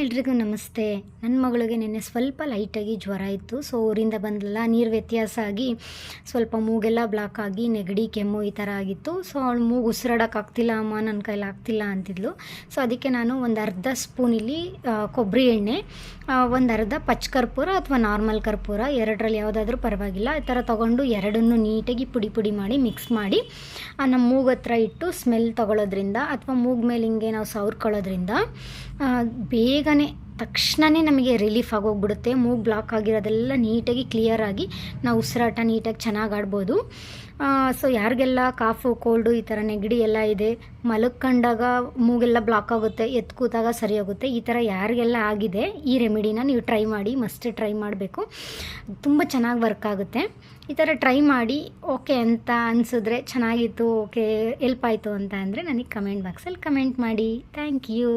ಎಲ್ರಿಗೂ ನಮಸ್ತೆ. ನನ್ನ ಮಗಳಿಗೆ ನಿನ್ನೆ ಸ್ವಲ್ಪ ಲೈಟಾಗಿ ಜ್ವರ ಇತ್ತು. ಸೊ ಊರಿಂದ ಬಂದಲ್ಲ ನೀರು ವ್ಯತ್ಯಾಸ ಆಗಿ ಸ್ವಲ್ಪ ಮೂಗೆಲ್ಲ ಬ್ಲಾಕ್ ಆಗಿ ನೆಗಡಿ ಕೆಮ್ಮು ಈ ಥರ ಆಗಿತ್ತು. ಸೊ ಅವಳು ಮೂಗು ಉಸಿರಾಡೋಕ್ಕಾಗ್ತಿಲ್ಲ ಅಮ್ಮ ನನ್ನ ಕೈಲಿ ಆಗ್ತಿಲ್ಲ ಅಂತಿದ್ಲು. ಸೊ ಅದಕ್ಕೆ ನಾನು ಒಂದು ಅರ್ಧ ಸ್ಪೂನ್ ಇಲ್ಲಿ ಆ, ಕೊಬ್ಬರಿ ಎಣ್ಣೆ ಒಂದು ಅರ್ಧ ಪಚ್ಚ ಕರ್ಪೂರ ಅಥವಾ ನಾರ್ಮಲ್ ಕರ್ಪೂರ ಎರಡರಲ್ಲಿ ಯಾವುದಾದ್ರೂ ಪರವಾಗಿಲ್ಲ. ಈ ಥರ ತೊಗೊಂಡು ಎರಡನ್ನು ನೀಟಾಗಿ ಪುಡಿ ಪುಡಿ ಮಾಡಿ ಮಿಕ್ಸ್ ಮಾಡಿ ನಮ್ಮ ಮೂಗು ಹತ್ರ ಇಟ್ಟು ಸ್ಮೆಲ್ ತಗೊಳ್ಳೋದ್ರಿಂದ ಅಥವಾ ಮೂಗು ಮೇಲೆ ಹಿಂಗೆ ನಾವು ಸವರ್ಕೊಳ್ಳೋದ್ರಿಂದ ಆ, ಬೇಗನೆ ತಕ್ಷಣವೇ ನಮಗೆ ರಿಲೀಫ್ ಆಗೋಗ್ಬಿಡುತ್ತೆ. ಮೂಗು ಬ್ಲಾಕ್ ಆಗಿರೋದೆಲ್ಲ ನೀಟಾಗಿ ಕ್ಲಿಯರ್ ಆಗಿ ನಾವು ಉಸಿರಾಟ ನೀಟಾಗಿ ಚೆನ್ನಾಗಿ ಆಡ್ಬೋದು. ಸೊ ಯಾರಿಗೆಲ್ಲ ಕಾಫು ಕೋಲ್ಡು ಈ ಥರ ನೆಗಡಿ ಎಲ್ಲ ಇದೆ, ಮಲಗ್ಕೊಂಡಾಗ ಮೂಗೆಲ್ಲ ಬ್ಲಾಕ್ ಆಗುತ್ತೆ ಎತ್ತು ಕೂತಾಗ ಸರಿ ಹೋಗುತ್ತೆ ಈ ಥರ ಯಾರಿಗೆಲ್ಲ ಆಗಿದೆ, ಈ ರೆಮಿಡಿನ ನೀವು ಟ್ರೈ ಮಾಡಿ ಮಸ್ಟ್ ಟ್ರೈ ಮಾಡಬೇಕು. ತುಂಬ ಚೆನ್ನಾಗಿ ವರ್ಕ್ ಆಗುತ್ತೆ. ಈ ಥರ ಟ್ರೈ ಮಾಡಿ ಓಕೆ ಅಂತ ಅನಿಸಿದ್ರೆ ಚೆನ್ನಾಗಿತ್ತು ಓಕೆ ಎಲ್ಪ್ ಆಯಿತು ಅಂತ ಅಂದರೆ ನನಗೆ ಕಮೆಂಟ್ ಬಾಕ್ಸಲ್ಲಿ ಕಮೆಂಟ್ ಮಾಡಿ. Thank you